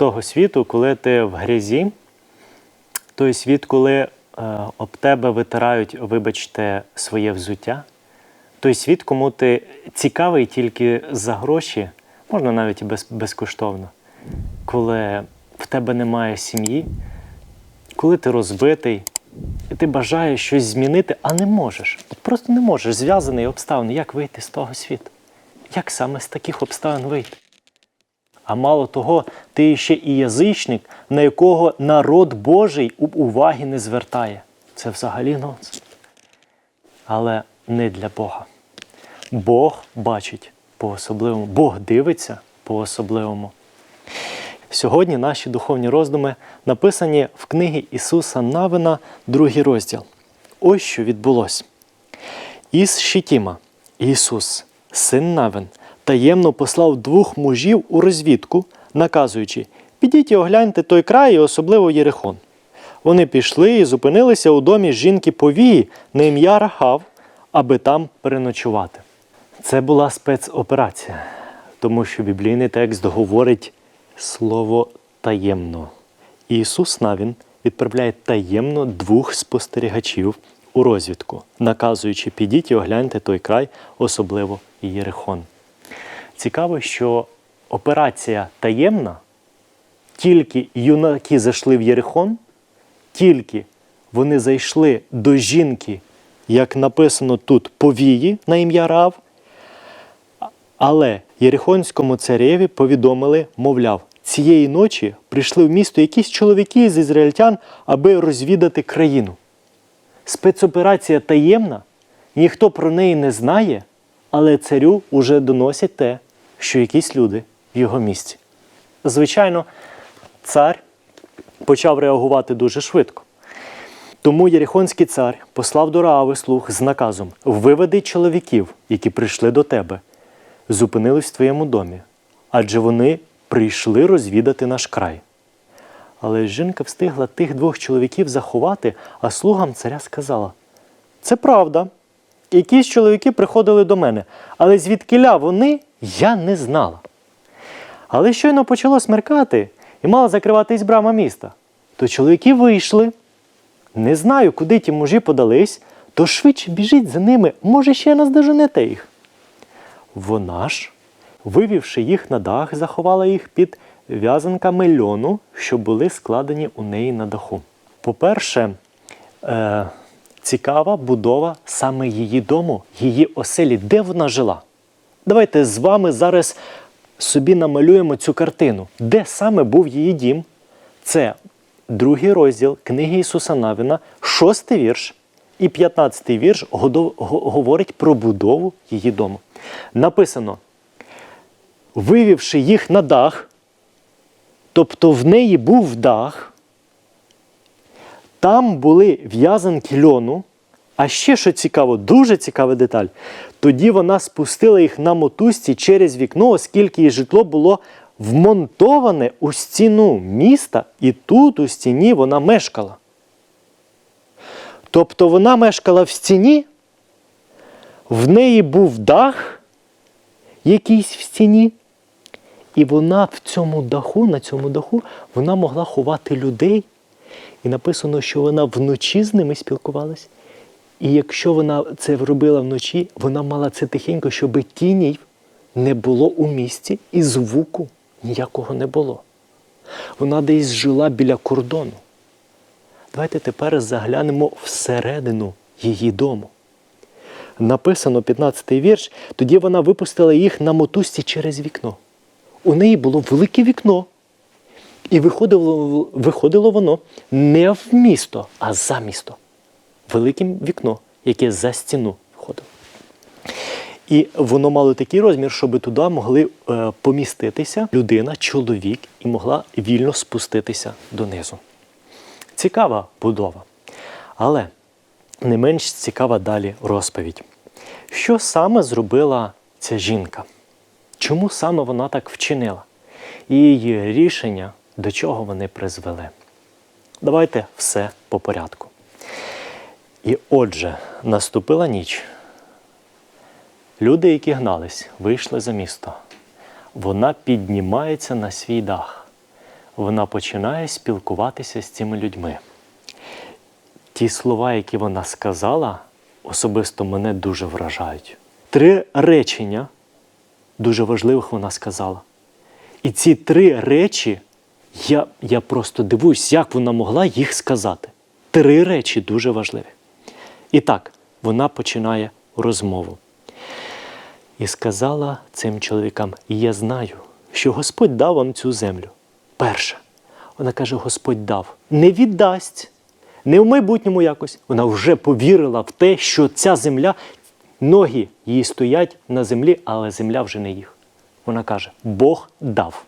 того світу, коли ти в грязі, той світ, коли е, об тебе витирають, вибачте, своє взуття, той світ, кому ти цікавий тільки за гроші, можна навіть і без, безкоштовно, коли в тебе немає сім'ї, коли ти розбитий, і ти бажаєш щось змінити, а не можеш. От просто не можеш, зв'язаний обставини. Як вийти з того світу? Як саме з таких обставин вийти? А мало того, ти ще і язичник, на якого народ Божий уваги не звертає. Це взагалі нонсенс. Але не для Бога. Бог бачить по-особливому, Бог дивиться по-особливому. Сьогодні наші духовні роздуми написані в книгі Ісуса Навина, другий розділ. Ось що відбулося. Із Шитіма Ісус, син Навин, таємно послав двох мужів у розвідку, наказуючи: підіть і огляньте той край, і особливо Єрихон. Вони пішли і зупинилися у домі жінки повії на ім'я Рахав, аби там переночувати. Це була спецоперація, тому що біблійний текст говорить слово таємно. Ісус Навін відправляє таємно двох спостерігачів у розвідку, наказуючи підіть і огляньте той край, особливо Єрихон. Цікаво, що операція таємна, тільки юнаки зайшли в Єрихон, тільки вони зайшли до жінки, як написано тут, повії на ім'я Рав, але Єрихонському цареві повідомили, мовляв, цієї ночі прийшли в місто якісь чоловіки з ізраїльтян, аби розвідати країну. Спецоперація таємна, ніхто про неї не знає, але царю уже доносять те, що якісь люди в його місці. Звичайно, цар почав реагувати дуже швидко. Тому Єрихонський цар послав до Раави слуг з наказом виведи чоловіків, які прийшли до тебе, зупинились в твоєму домі, адже вони прийшли розвідати наш край. Але жінка встигла тих двох чоловіків заховати, а слугам царя сказала: Це правда. Якісь чоловіки приходили до мене, але звідкиля вони я не знала. Але щойно почало смеркати і мала закриватись брама міста, то чоловіки вийшли. Не знаю, куди ті мужі подались, то швидше біжіть за ними, може, ще наздоженете їх. Вона ж, вивівши їх на дах, заховала їх під в'язанками льону, що були складені у неї на даху. По-перше, е, цікава будова саме її дому, її оселі, де вона жила. Давайте з вами зараз собі намалюємо цю картину, де саме був її дім. Це другий розділ книги Ісуса Навіна, шостий вірш і п'ятнадцятий вірш говорить про будову її дому. Написано: вивівши їх на дах, тобто в неї був дах, там були в'язанки льону. А ще що цікаво, дуже цікава деталь. Тоді вона спустила їх на мотузці через вікно, оскільки її житло було вмонтоване у стіну міста, і тут у стіні вона мешкала. Тобто вона мешкала в стіні, в неї був дах якийсь в стіні, і вона в цьому даху, на цьому даху, вона могла ховати людей. І написано, що вона вночі з ними спілкувалась. І якщо вона це робила вночі, вона мала це тихенько, щоб тіней не було у місті і звуку ніякого не було. Вона десь жила біля кордону. Давайте тепер заглянемо всередину її дому. Написано 15-й вірш, тоді вона випустила їх на мотузці через вікно. У неї було велике вікно. І виходило, виходило воно не в місто, а за місто. Велике вікно, яке за стіну входило. І воно мало такий розмір, щоб туди могли е, поміститися людина, чоловік, і могла вільно спуститися донизу. Цікава будова. Але не менш цікава далі розповідь. Що саме зробила ця жінка? Чому саме вона так вчинила? І її рішення, до чого вони призвели? Давайте все по порядку. І отже, наступила ніч. Люди, які гнались, вийшли за місто. Вона піднімається на свій дах. вона починає спілкуватися з цими людьми. Ті слова, які вона сказала, особисто мене дуже вражають. Три речення дуже важливих вона сказала. І ці три речі, я, я просто дивуюсь, як вона могла їх сказати. Три речі дуже важливі. І так, вона починає розмову. І сказала цим чоловікам: Я знаю, що Господь дав вам цю землю. Перше, вона каже: Господь дав, не віддасть, не в майбутньому якось. Вона вже повірила в те, що ця земля, ноги її стоять на землі, але земля вже не їх. Вона каже: Бог дав.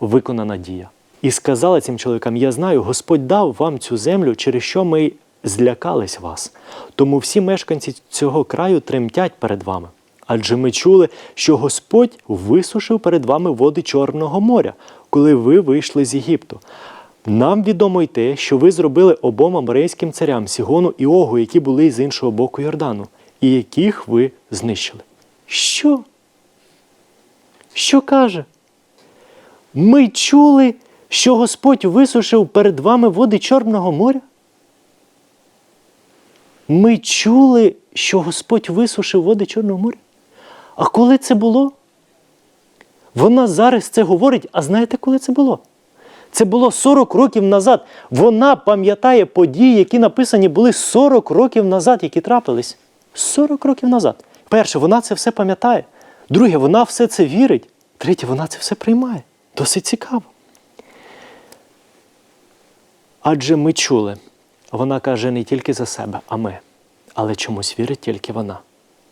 Виконана дія. І сказала цим чоловікам: Я знаю, Господь дав вам цю землю, через що ми злякались вас. Тому всі мешканці цього краю тремтять перед вами. Адже ми чули, що Господь висушив перед вами води Чорного моря, коли ви вийшли з Єгипту. Нам відомо й те, що ви зробили обом аморейським царям Сігону і Огу, які були з іншого боку Йордану, і яких ви знищили. Що? Що каже? Ми чули, що Господь висушив перед вами води Чорного моря? Ми чули, що Господь висушив води Чорного моря? А коли це було? Вона зараз це говорить, а знаєте, коли це було? Це було 40 років назад. Вона пам'ятає події, які написані були 40 років назад, які трапились. 40 років назад. Перше, вона це все пам'ятає. Друге, вона все це вірить. Третє, вона це все приймає. Досить цікаво. Адже ми чули, вона каже не тільки за себе, а ми, але чомусь вірить тільки вона.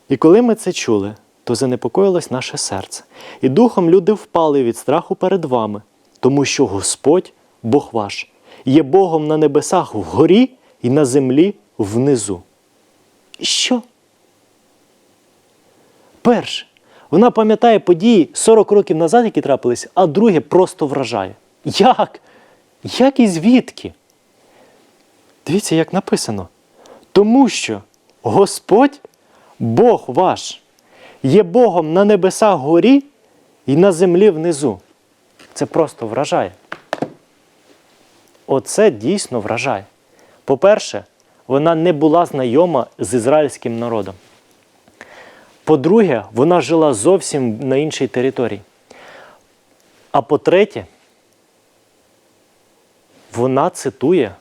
І коли ми це чули, то занепокоїлось наше серце, і духом люди впали від страху перед вами, тому що Господь, Бог ваш, є Богом на небесах вгорі і на землі внизу. Що? Перше, вона пам'ятає події 40 років назад, які трапились, а друге просто вражає. Як? Як і звідки? Дивіться, як написано. Тому що Господь, Бог ваш, є Богом на небесах горі і на землі внизу. Це просто вражає. Оце дійсно вражає. По-перше, вона не була знайома з ізраїльським народом. По-друге, вона жила зовсім на іншій території. А по-третє, вона цитує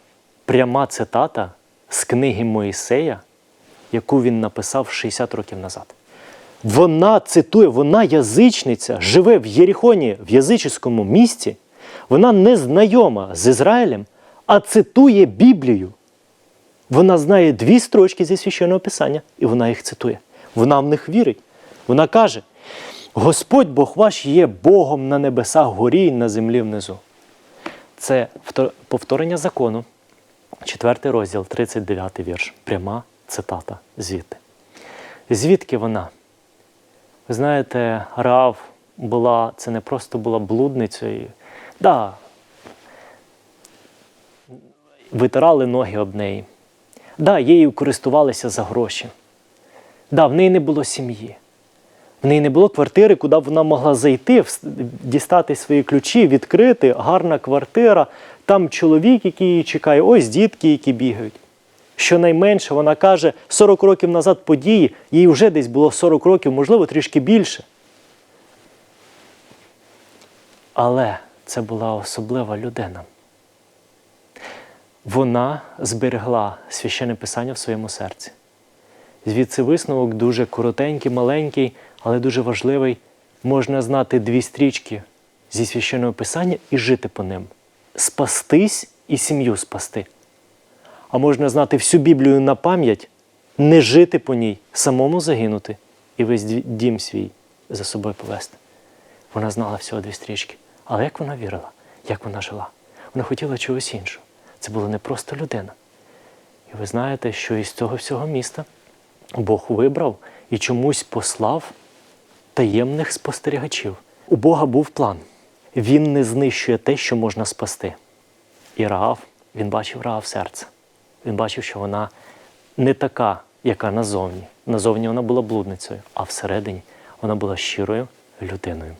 пряма цитата з книги Моїсея, яку він написав 60 років назад. Вона цитує, вона язичниця, живе в Єрихоні, в язичському місті. Вона не знайома з Ізраїлем, а цитує Біблію. Вона знає дві строчки зі священного писання, і вона їх цитує. Вона в них вірить. Вона каже: Господь Бог ваш є Богом на небесах горі і на землі внизу. Це повторення закону, 4 розділ, 39 вірш. Пряма цитата звідти. Звідки вона? Ви знаєте, Раав була, це не просто була блудницею. Да, витирали ноги об неї. Да, її користувалися за гроші. Да, в неї не було сім'ї. В неї не було квартири, куди вона могла зайти, дістати свої ключі, відкрити, гарна квартира, там чоловік, який її чекає, ось дітки, які бігають. Щонайменше вона каже, 40 років назад події, їй вже десь було 40 років, можливо, трішки більше. Але це була особлива людина. Вона зберегла священне писання в своєму серці. Звідси висновок дуже коротенький, маленький, але дуже важливий. Можна знати дві стрічки зі священного писання і жити по ним. Спастись і сім'ю спасти. А можна знати всю Біблію на пам'ять, не жити по ній, самому загинути і весь дім свій за собою повести. Вона знала всього дві стрічки. Але як вона вірила, як вона жила? Вона хотіла чогось іншого. Це була не просто людина. І ви знаєте, що із цього всього міста Бог вибрав і чомусь послав таємних спостерігачів. У Бога був план. Він не знищує те, що можна спасти. І Раав, він бачив Раав серце. Він бачив, що вона не така, яка назовні. Назовні вона була блудницею, а всередині вона була щирою людиною.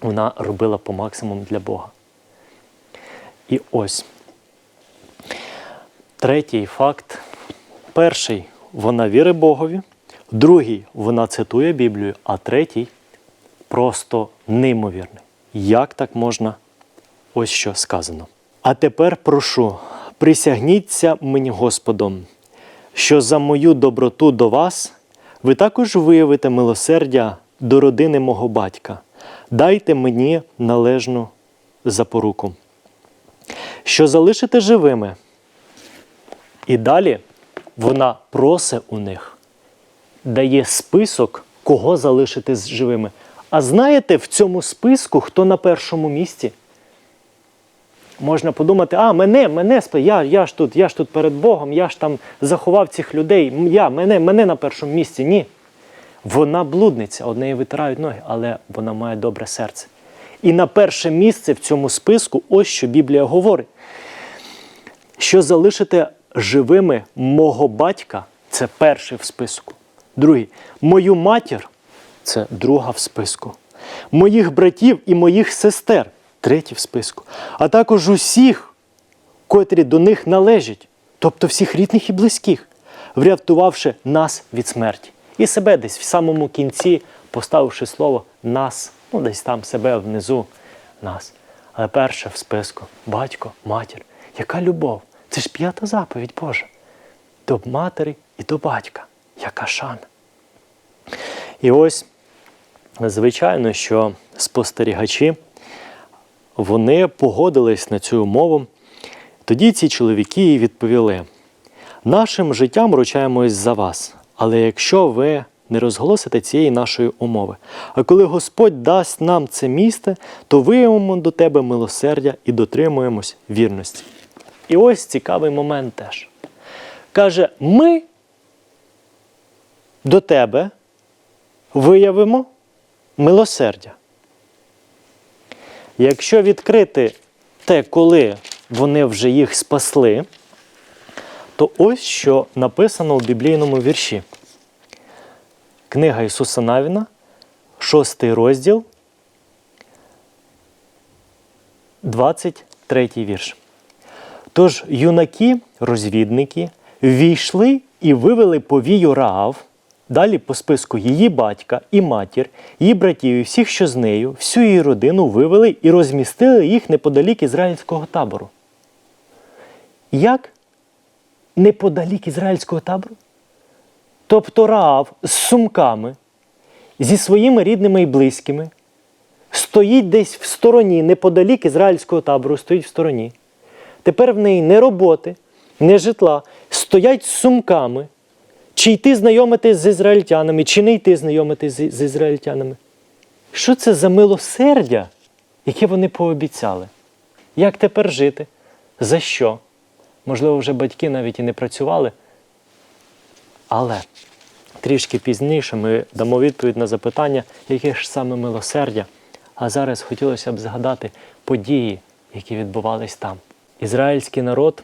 Вона робила по максимуму для Бога. І ось. Третій факт. Перший вона вірить Богові, другий вона цитує Біблію, а третій просто неймовірний. Як так можна? Ось що сказано. А тепер прошу, присягніться мені Господом, що за мою доброту до вас ви також виявите милосердя до родини мого батька. Дайте мені належну запоруку, що залишите живими. І далі вона просить у них, дає список, кого залишити живими. А знаєте в цьому списку, хто на першому місці? Можна подумати, а мене, мене я, я ж тут, я ж тут перед Богом, я ж там заховав цих людей, я, мене, мене на першому місці. Ні. Вона блудниця, однеї витирають ноги, але вона має добре серце. І на перше місце в цьому списку, ось що Біблія говорить, що залишите живими мого батька це перший в списку. Другий мою матір це друга в списку. Моїх братів і моїх сестер третій в списку. А також усіх, котрі до них належать, тобто всіх рідних і близьких, врятувавши нас від смерті. І себе десь в самому кінці, поставивши слово нас, ну десь там себе внизу нас. Але перше в списку батько, матір. Яка любов? Це ж п'ята заповідь Божа. До матері і до батька. Яка шана. І ось, звичайно, що спостерігачі вони погодились на цю умову. Тоді ці чоловіки відповіли: нашим життям ручаємось за вас, але якщо ви не розголосите цієї нашої умови, а коли Господь дасть нам це місце, то виявимо до тебе милосердя і дотримуємось вірності. І ось цікавий момент теж. Каже, ми до тебе виявимо милосердя. Якщо відкрити те, коли вони вже їх спасли, то ось що написано у біблійному вірші. Книга Ісуса Навіна, шостий розділ, 23 вірш. Тож юнаки, розвідники, війшли і вивели повію Раав, далі по списку її батька і матір, її братів і всіх, що з нею, всю її родину вивели і розмістили їх неподалік ізраїльського табору. Як неподалік ізраїльського табору? Тобто Раав з сумками, зі своїми рідними і близькими, стоїть десь в стороні, неподалік ізраїльського табору, стоїть в стороні. Тепер в неї не роботи, не житла, стоять з сумками, чи йти знайомитись з ізраїльтянами, чи не йти знайомитись з, ізраїльтянами. Що це за милосердя, яке вони пообіцяли? Як тепер жити? За що? Можливо, вже батьки навіть і не працювали. Але трішки пізніше ми дамо відповідь на запитання, яке ж саме милосердя. А зараз хотілося б згадати події, які відбувались там. Ізраїльський народ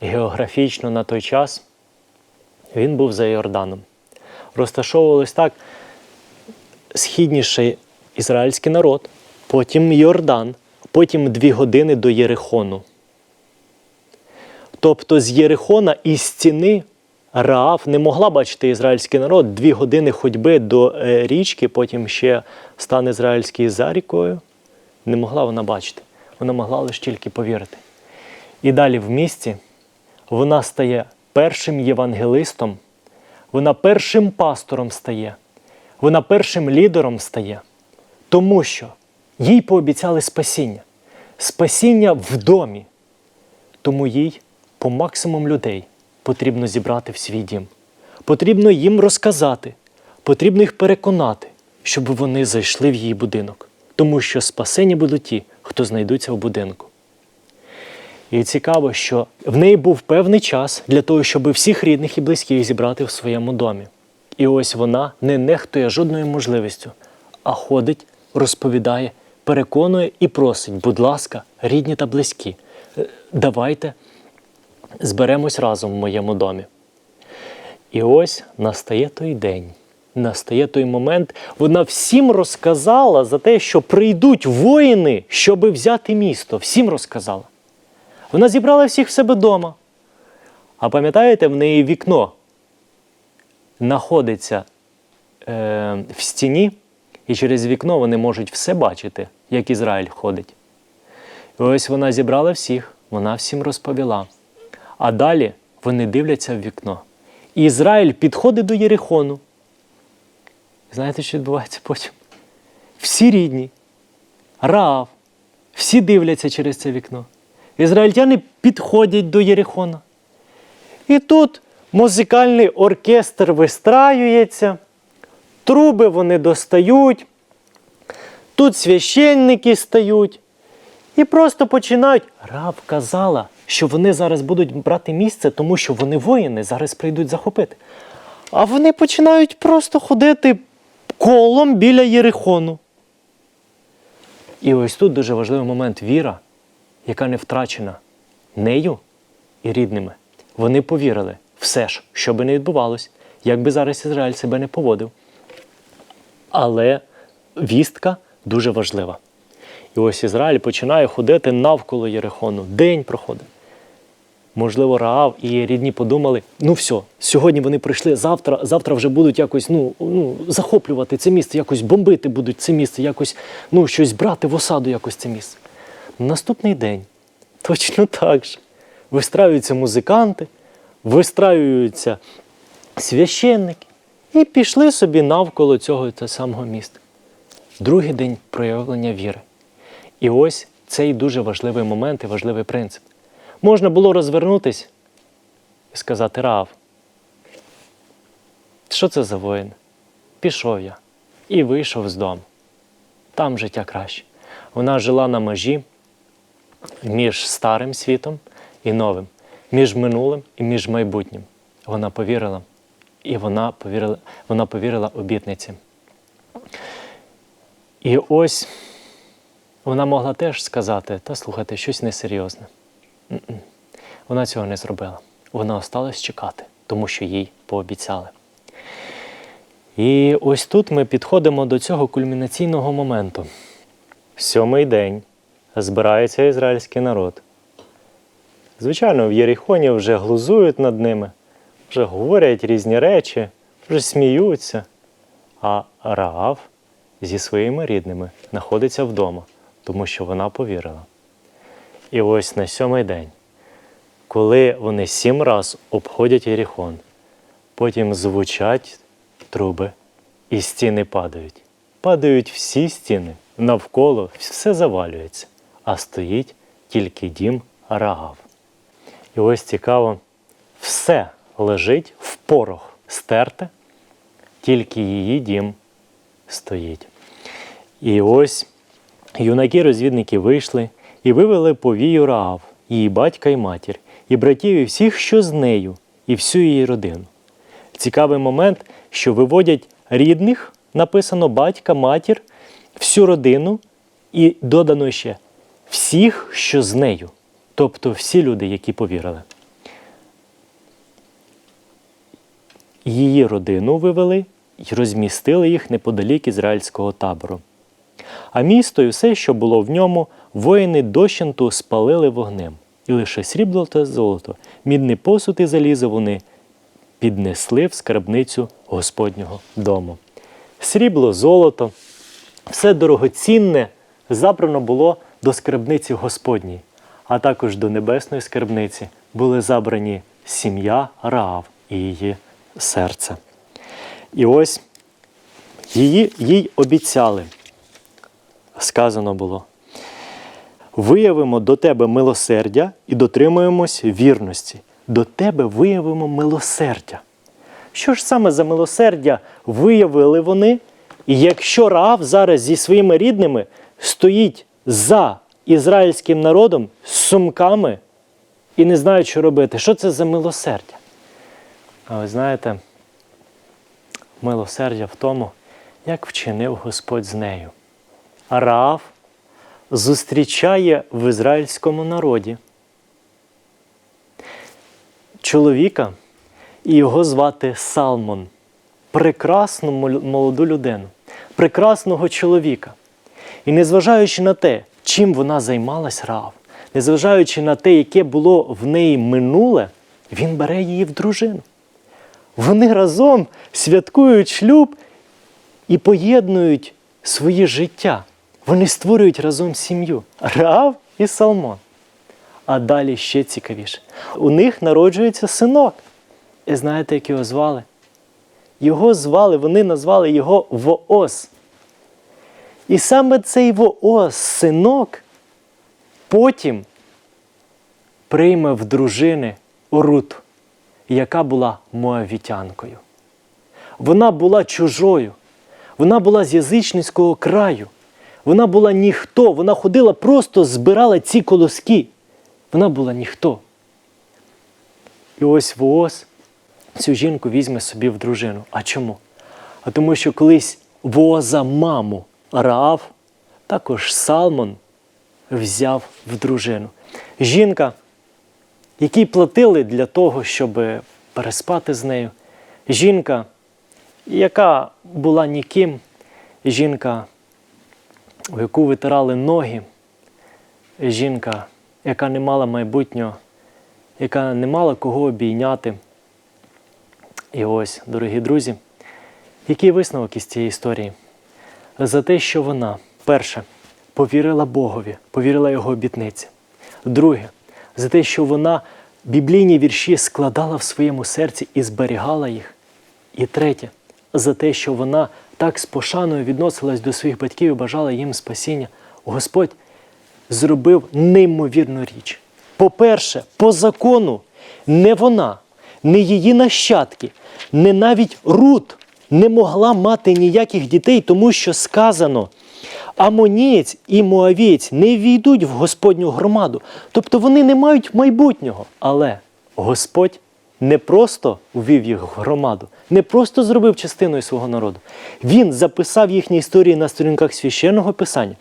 географічно на той час він був за Йорданом. Розташовувались так східніший ізраїльський народ, потім Йордан, потім дві години до Єрихону. Тобто з Єрихона із стіни Раав не могла бачити ізраїльський народ дві години ходьби до е, річки, потім ще стан ізраїльський за рікою. Не могла вона бачити. Вона могла лише тільки повірити. І далі в місті вона стає першим євангелистом, вона першим пастором стає, вона першим лідером стає, тому що їй пообіцяли спасіння. Спасіння в домі. Тому їй по максимум людей потрібно зібрати в свій дім. Потрібно їм розказати, потрібно їх переконати, щоб вони зайшли в її будинок. Тому що спасені будуть ті, хто знайдуться в будинку. І цікаво, що в неї був певний час для того, щоб всіх рідних і близьких зібрати в своєму домі. І ось вона не нехтує жодною можливістю, а ходить, розповідає, переконує і просить, будь ласка, рідні та близькі, е, давайте зберемось разом в моєму домі. І ось настає той день, настає той момент. Вона всім розказала за те, що прийдуть воїни, щоби взяти місто. Всім розказала. Вона зібрала всіх в себе вдома. А пам'ятаєте, в неї вікно знаходиться е, в стіні, і через вікно вони можуть все бачити, як Ізраїль ходить. І ось вона зібрала всіх, вона всім розповіла. А далі вони дивляться в вікно. І Ізраїль підходить до Єрихону. Знаєте, що відбувається потім? Всі рідні, Раав, всі дивляться через це вікно. Ізраїльтяни підходять до Єрихона. І тут музикальний оркестр вистраюється, труби вони достають, тут священники стають. І просто починають. Раб казала, що вони зараз будуть брати місце, тому що вони воїни зараз прийдуть захопити. А вони починають просто ходити колом біля Єрихону. І ось тут дуже важливий момент віра, яка не втрачена нею і рідними. Вони повірили все ж, що би не відбувалось, як би зараз Ізраїль себе не поводив. Але вістка дуже важлива. І ось Ізраїль починає ходити навколо Єрихону. День проходить. Можливо, Раав і рідні подумали: ну все, сьогодні вони прийшли, завтра, завтра вже будуть якось ну, ну, захоплювати це місце, якось бомбити будуть це місце, якось ну, щось брати в осаду, якось це місце. Наступний день точно так же. Вистраюються музиканти, вистраюються священники і пішли собі навколо цього те самого міста. Другий день проявлення віри. І ось цей дуже важливий момент і важливий принцип. Можна було розвернутись і сказати Раав, що це за воїн? Пішов я і вийшов з дому. Там життя краще. Вона жила на межі між старим світом і новим, між минулим і між майбутнім. Вона повірила, і вона повірила, вона повірила обітниці. І ось вона могла теж сказати, та слухайте, щось несерйозне. М-м. Вона цього не зробила. Вона осталась чекати, тому що їй пообіцяли. І ось тут ми підходимо до цього кульмінаційного моменту. Сьомий день збирається ізраїльський народ. Звичайно, в Єрихоні вже глузують над ними, вже говорять різні речі, вже сміються. А Раав зі своїми рідними знаходиться вдома, тому що вона повірила. І ось на сьомий день, коли вони сім раз обходять Єріхон, потім звучать труби, і стіни падають. Падають всі стіни, навколо все завалюється, а стоїть тільки дім Раав. І ось цікаво, все лежить в порох стерте, тільки її дім стоїть. І ось юнаки-розвідники вийшли і вивели повію Раав, її батька і матір, і братів, і всіх, що з нею, і всю її родину. Цікавий момент, що виводять рідних, написано батька, матір, всю родину, і додано ще всіх, що з нею. Тобто всі люди, які повірили. Її родину вивели і розмістили їх неподалік ізраїльського табору. А місто і все, що було в ньому, воїни дощенту спалили вогнем, і лише срібло та золото, мідний посуд і залізо вони піднесли в скарбницю Господнього дому. Срібло, золото, все дорогоцінне забрано було до скарбниці Господній, а також до небесної скарбниці були забрані сім'я Раав і її серце. І ось її, їй обіцяли, сказано було. Виявимо до тебе милосердя і дотримуємось вірності. До тебе виявимо милосердя. Що ж саме за милосердя виявили вони? І якщо Раав зараз зі своїми рідними стоїть за ізраїльським народом з сумками і не знають, що робити, що це за милосердя? А ви знаєте, милосердя в тому, як вчинив Господь з нею. А Раав зустрічає в ізраїльському народі чоловіка, і його звати Салмон, прекрасну молоду людину, прекрасного чоловіка. І незважаючи на те, чим вона займалась Раав, незважаючи на те, яке було в неї минуле, він бере її в дружину. Вони разом святкують шлюб і поєднують своє життя. Вони створюють разом сім'ю. Раав і Салмон. А далі ще цікавіше. У них народжується синок. І знаєте, як його звали? Його звали, вони назвали його Вооз. І саме цей Вооз, синок, потім прийме в дружини Рут, яка була моавітянкою. Вона була чужою, вона була з язичницького краю, вона була ніхто, вона ходила, просто збирала ці колоски. Вона була ніхто. І ось Вооз цю жінку візьме собі в дружину. А чому? А тому що колись Вооза маму Раав, також Салмон взяв в дружину. Жінка, якій платили для того, щоб переспати з нею. Жінка, яка була ніким, жінка, в яку витирали ноги, жінка, яка не мала майбутнього, яка не мала кого обійняти. І ось, дорогі друзі, який висновок із цієї історії? За те, що вона, перше, повірила Богові, повірила його обітниці. Друге, за те, що вона біблійні вірші складала в своєму серці і зберігала їх. І третє, за те, що вона так з пошаною відносилась до своїх батьків і бажала їм спасіння. Господь зробив неймовірну річ. По-перше, по закону не вона, не її нащадки, не навіть Рут не могла мати ніяких дітей, тому що сказано: Амонієць і Моавієць не війдуть в Господню громаду. Тобто вони не мають майбутнього. Але Господь не просто ввів їх в громаду, не просто зробив частиною свого народу. Він записав їхні історії на сторінках священного писання.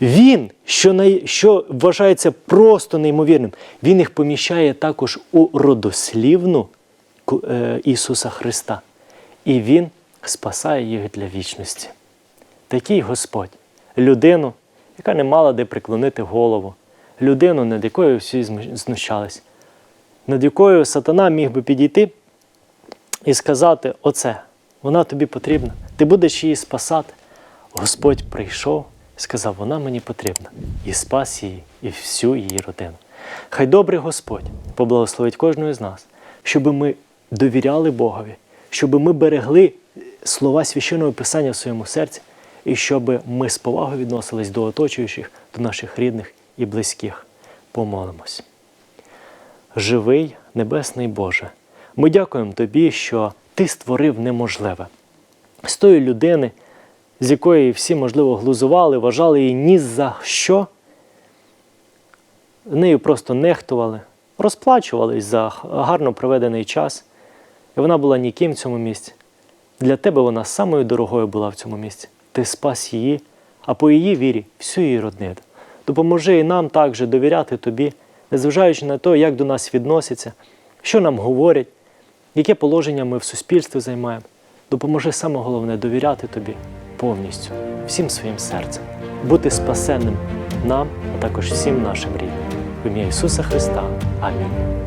Він, що, най... що вважається просто неймовірним, він їх поміщає також у родослівну е, Ісуса Христа. І Він спасає їх для вічності. Такий Господь, людину, яка не мала де приклонити голову, людину, над якою всі знущались, над якою сатана міг би підійти і сказати: Оце, вона тобі потрібна, ти будеш її спасати. Господь прийшов і сказав, вона мені потрібна, і спас її і всю її родину. Хай добрий Господь поблагословить кожного з нас, щоб ми довіряли Богові, щоб ми берегли слова священного Писання в своєму серці, і щоб ми з повагою відносились до оточуючих, до наших рідних і близьких. Помолимось. Живий, небесний Боже, ми дякуємо Тобі, що Ти створив неможливе. З тої людини, з якої всі, можливо, глузували, вважали її ні за що, нею просто нехтували, розплачувались за гарно проведений час. І вона була ніким в цьому місці. Для тебе вона самою дорогою була в цьому місці. Ти спас її, а по її вірі всю її родину. Допоможи і нам також довіряти тобі, незважаючи на те, як до нас відносяться, що нам говорять, яке положення ми в суспільстві займаємо. Допоможи саме головне довіряти тобі повністю, всім своїм серцем, бути спасенним нам, а також всім нашим рідним. В ім'я Ісуса Христа. Амінь.